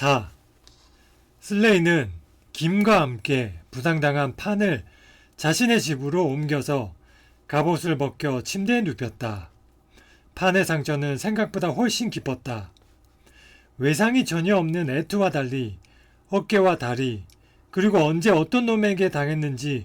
4. 슬레이는 김과 함께 부상당한 판을 자신의 집으로 옮겨서 갑옷을 벗겨 침대에 눕혔다. 판의 상처는 생각보다 훨씬 깊었다. 외상이 전혀 없는 에투와 달리 어깨와 다리, 그리고 언제 어떤 놈에게 당했는지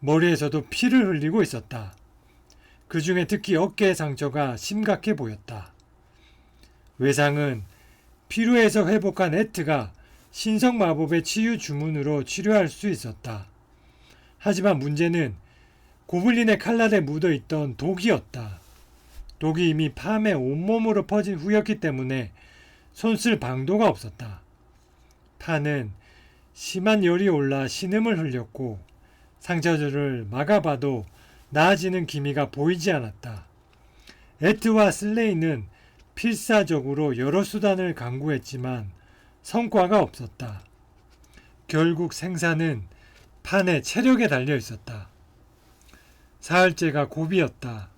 머리에서도 피를 흘리고 있었다. 그 중에 특히 어깨의 상처가 심각해 보였다. 외상은 피로에서 회복한 에트가 신성 마법의 치유 주문으로 치료할 수 있었다. 하지만 문제는 고블린의 칼날에 묻어 있던 독이었다. 독이 이미 팜의 온몸으로 퍼진 후였기 때문에 손쓸 방도가 없었다. 판은 심한 열이 올라 신음을 흘렸고 상처들을 막아봐도 나아지는 기미가 보이지 않았다. 에트와 슬레이는 필사적으로 여러 수단을 강구했지만 성과가 없었다. 결국 생사는 판의 체력에 달려 있었다. 사흘째가 고비였다.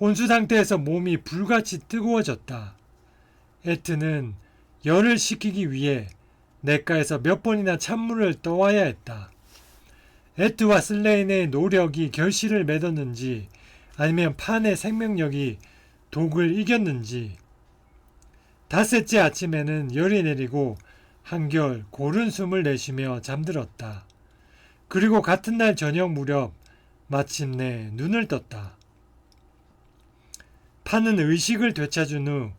혼수 상태에서 몸이 불같이 뜨거워졌다. 에트는 열을 식히기 위해 냇가에서 몇 번이나 찬물을 떠와야 했다. 에트와 슬레인의 노력이 결실을 맺었는지 아니면 판의 생명력이 독을 이겼는지 닷새째 아침에는 열이 내리고 한결 고른 숨을 내쉬며 잠들었다. 그리고 같은 날 저녁 무렵 마침내 눈을 떴다. 판은 의식을 되찾은 후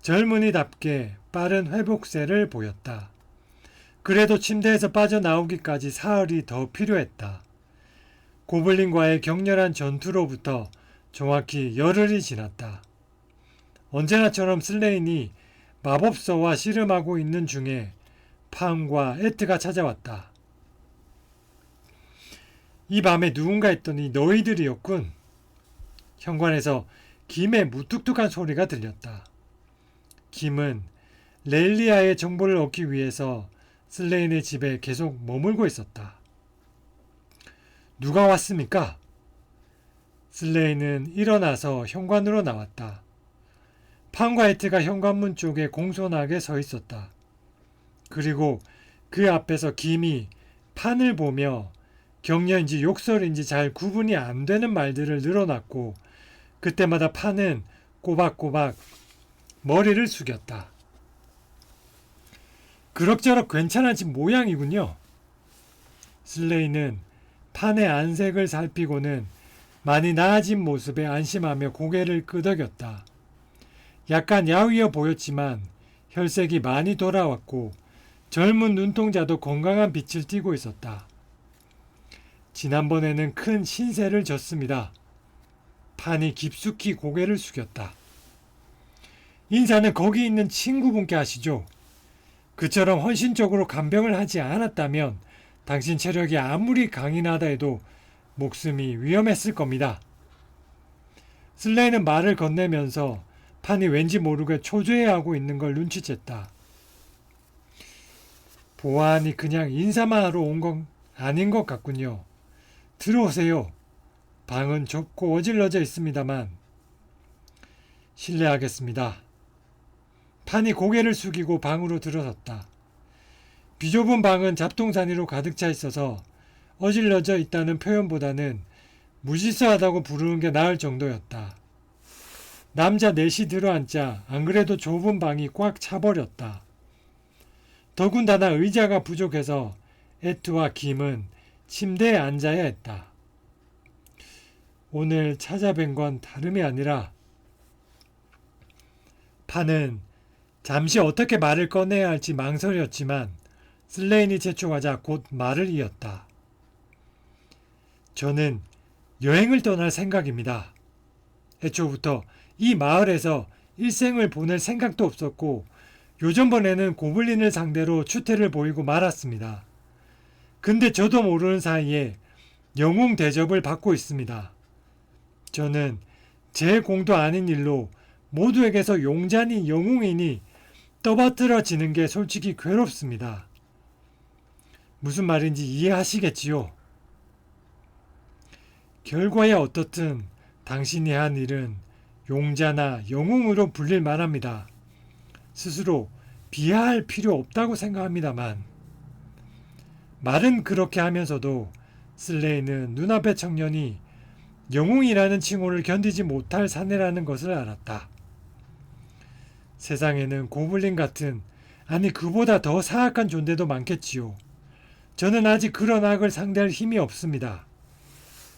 젊은이답게 빠른 회복세를 보였다. 그래도 침대에서 빠져나오기까지 사흘이 더 필요했다. 고블린과의 격렬한 전투로부터 정확히 열흘이 지났다. 언제나처럼 슬레인이 마법서와 씨름하고 있는 중에 팜과 에트가 찾아왔다. 이 밤에 누군가 했더니 너희들이었군. 현관에서 김의 무뚝뚝한 소리가 들렸다. 김은 렐리아의 정보를 얻기 위해서 슬레인의 집에 계속 머물고 있었다. 누가 왔습니까? 슬레인은 일어나서 현관으로 나왔다. 판과 에트가 현관문 쪽에 공손하게 서 있었다. 그리고 그 앞에서 김이 판을 보며 격려인지 욕설인지 잘 구분이 안 되는 말들을 늘어놨고 그때마다 판은 꼬박꼬박 머리를 숙였다. 그럭저럭 괜찮아진 모양이군요. 슬레이는 판의 안색을 살피고는 많이 나아진 모습에 안심하며 고개를 끄덕였다. 약간 야위어 보였지만 혈색이 많이 돌아왔고 젊은 눈동자도 건강한 빛을 띠고 있었다. 지난번에는 큰 신세를 졌습니다. 판이 깊숙이 고개를 숙였다. 인사는 거기 있는 친구분께 하시죠. 그처럼 헌신적으로 간병을 하지 않았다면 당신 체력이 아무리 강인하다 해도 목숨이 위험했을 겁니다. 슬레이는 말을 건네면서 판이 왠지 모르게 초조해하고 있는 걸 눈치챘다. 보안이 그냥 인사만 하러 온 건 아닌 것 같군요. 들어오세요. 방은 좁고 어질러져 있습니다만. 실례하겠습니다. 판이 고개를 숙이고 방으로 들어섰다. 비좁은 방은 잡동사니로 가득 차 있어서 어질러져 있다는 표현보다는 무질서하다고 부르는 게 나을 정도였다. 남자 넷이 들어앉자 안 그래도 좁은 방이 꽉 차버렸다. 더군다나 의자가 부족해서 에트와 김은 침대에 앉아야 했다. 오늘 찾아뵌 건 다름이 아니라 판은 잠시 어떻게 말을 꺼내야 할지 망설였지만 슬레인이 제초하자 곧 말을 이었다. 저는 여행을 떠날 생각입니다. 애초부터 이 마을에서 일생을 보낼 생각도 없었고 요전번에는 고블린을 상대로 추태를 보이고 말았습니다. 근데 저도 모르는 사이에 영웅 대접을 받고 있습니다. 저는 제 공도 아닌 일로 모두에게서 용자니 영웅이니 떠받들어지는 게 솔직히 괴롭습니다. 무슨 말인지 이해하시겠지요? 결과야 어떻든 당신이 한 일은 용자나 영웅으로 불릴 만합니다. 스스로 비하할 필요 없다고 생각합니다만 말은 그렇게 하면서도 슬레이는 눈앞의 청년이 영웅이라는 칭호를 견디지 못할 사내라는 것을 알았다. 세상에는 고블린 같은 아니 그보다 더 사악한 존재도 많겠지요. 저는 아직 그런 악을 상대할 힘이 없습니다.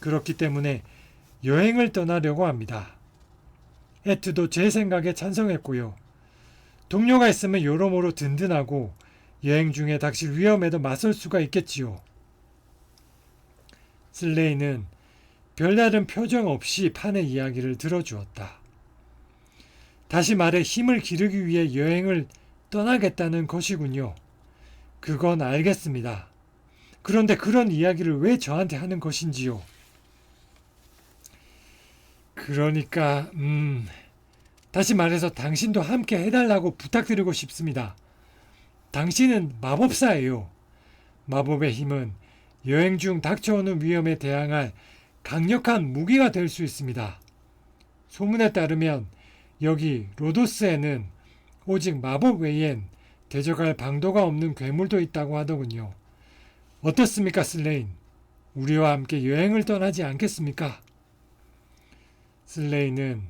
그렇기 때문에 여행을 떠나려고 합니다. 에트도 제 생각에 찬성했고요. 동료가 있으면 여러모로 든든하고 여행 중에 닥칠 위험에도 맞설 수가 있겠지요. 슬레이는 별다른 표정 없이 판의 이야기를 들어주었다. 다시 말해 힘을 기르기 위해 여행을 떠나겠다는 것이군요. 그건 알겠습니다. 그런데 그런 이야기를 왜 저한테 하는 것인지요? 그러니까, 음, 다시 말해서 당신도 함께 해달라고 부탁드리고 싶습니다. 당신은 마법사예요. 마법의 힘은 여행 중 닥쳐오는 위험에 대항할 강력한 무기가 될 수 있습니다. 소문에 따르면 여기 로도스에는 오직 마법 외엔 대적할 방도가 없는 괴물도 있다고 하더군요. 어떻습니까, 슬레인? 우리와 함께 여행을 떠나지 않겠습니까? 슬레인은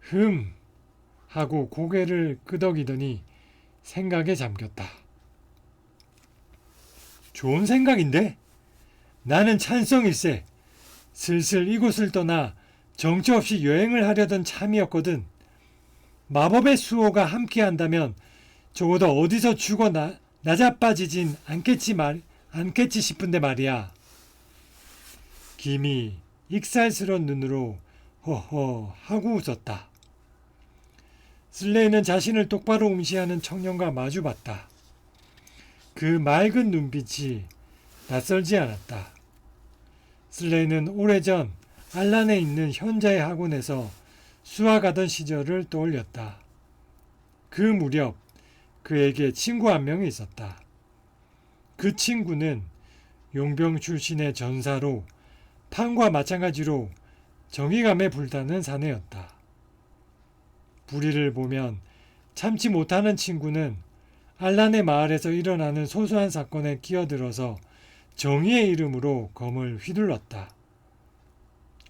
흠 하고 고개를 끄덕이더니 생각에 잠겼다. 좋은 생각인데? 나는 찬성일세. 슬슬 이곳을 떠나 정처 없이 여행을 하려던 참이었거든. 마법의 수호가 함께 한다면 적어도 어디서 죽어 나, 나자빠지진 않겠지 말, 않겠지 싶은데 말이야. 김이 익살스러운 눈으로 허허 하고 웃었다. 슬레이는 자신을 똑바로 응시하는 청년과 마주봤다. 그 맑은 눈빛이 낯설지 않았다. 슬레이는 오래전 알란에 있는 현자의 학원에서 수학하던 시절을 떠올렸다. 그 무렵 그에게 친구 한 명이 있었다. 그 친구는 용병 출신의 전사로 판과 마찬가지로 정의감에 불타는 사내였다. 불의를 보면 참지 못하는 친구는 알란의 마을에서 일어나는 소소한 사건에 끼어들어서 정의의 이름으로 검을 휘둘렀다.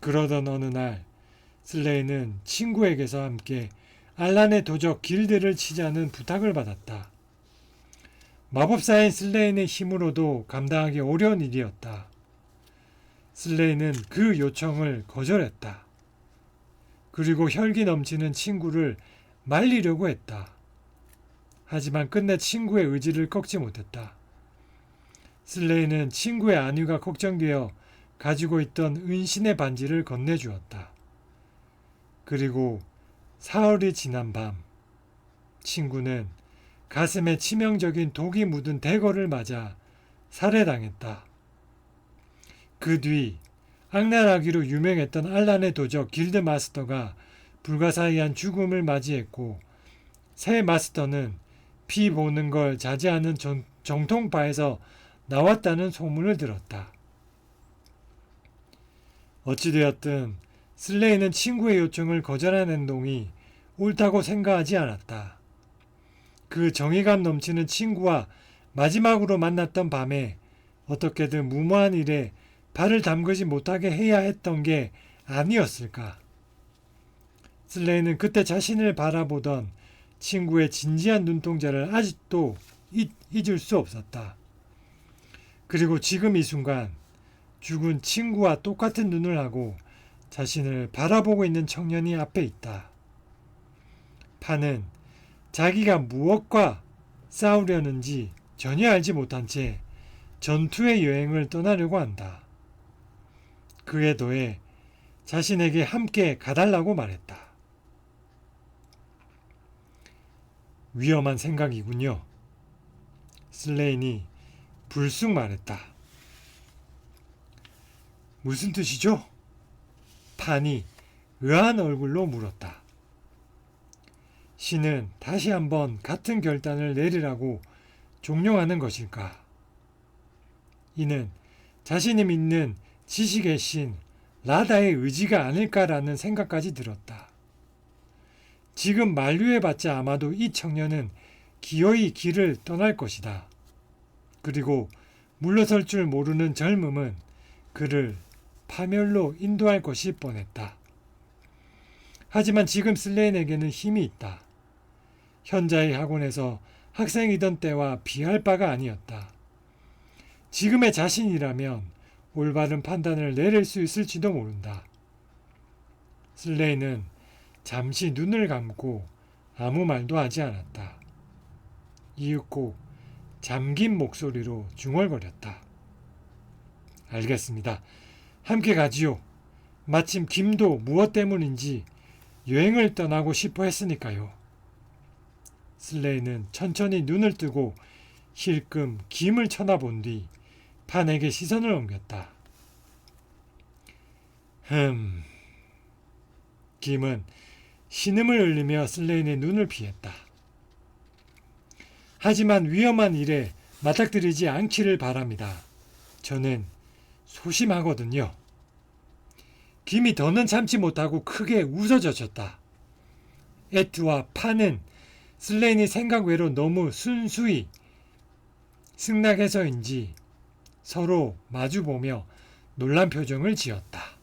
그러던 어느 날 슬레이는 친구에게서 함께 알란의 도적 길드를 치자는 부탁을 받았다. 마법사인 슬레인의 힘으로도 감당하기 어려운 일이었다. 슬레이는 그 요청을 거절했다. 그리고 혈기 넘치는 친구를 말리려고 했다. 하지만 끝내 친구의 의지를 꺾지 못했다. 슬레이는 친구의 안위가 걱정되어 가지고 있던 은신의 반지를 건네주었다. 그리고 사흘이 지난 밤, 친구는 가슴에 치명적인 독이 묻은 대거를 맞아 살해당했다. 그 뒤 악랄하기로 유명했던 알란의 도적 길드 마스터가 불가사의한 죽음을 맞이했고 새 마스터는 피 보는 걸 자제하는 정, 정통파에서 나왔다는 소문을 들었다. 어찌되었든 슬레이는 친구의 요청을 거절한 행동이 옳다고 생각하지 않았다. 그 정의감 넘치는 친구와 마지막으로 만났던 밤에 어떻게든 무모한 일에 발을 담그지 못하게 해야 했던 게 아니었을까. 슬레이는 그때 자신을 바라보던 친구의 진지한 눈동자를 아직도 잊, 잊을 수 없었다. 그리고 지금 이 순간 죽은 친구와 똑같은 눈을 하고 자신을 바라보고 있는 청년이 앞에 있다. 판은 자기가 무엇과 싸우려는지 전혀 알지 못한 채 전투의 여행을 떠나려고 한다. 그에 더해 자신에게 함께 가달라고 말했다. 위험한 생각이군요. 슬레인이 불쑥 말했다. 무슨 뜻이죠? 판이 의아한 얼굴로 물었다. 신은 다시 한번 같은 결단을 내리라고 종용하는 것일까? 이는 자신이 믿는 지식의 신 라다의 의지가 아닐까라는 생각까지 들었다. 지금 만류해봤자 아마도 이 청년은 기어이 길을 떠날 것이다. 그리고 물러설 줄 모르는 젊음은 그를 파멸로 인도할 것이 뻔했다. 하지만 지금 슬레인에게는 힘이 있다. 현자의 학원에서 학생이던 때와 비할 바가 아니었다. 지금의 자신이라면 올바른 판단을 내릴 수 있을지도 모른다. 슬레이는 잠시 눈을 감고 아무 말도 하지 않았다. 이윽고 잠긴 목소리로 중얼거렸다. 알겠습니다. 함께 가지요. 마침 김도 무엇 때문인지 여행을 떠나고 싶어 했으니까요. 슬레이는 천천히 눈을 뜨고 힐끔 김을 쳐다본 뒤 판에게 시선을 옮겼다. 흠. 김은 신음을 흘리며 슬레인의 눈을 피했다. 하지만 위험한 일에 맞닥뜨리지 않기를 바랍니다. 저는 소심하거든요. 김이 더는 참지 못하고 크게 웃어젖혔다. 에트와 파는 슬레인이 생각 외로 너무 순수히 승낙해서인지 서로 마주보며 놀란 표정을 지었다.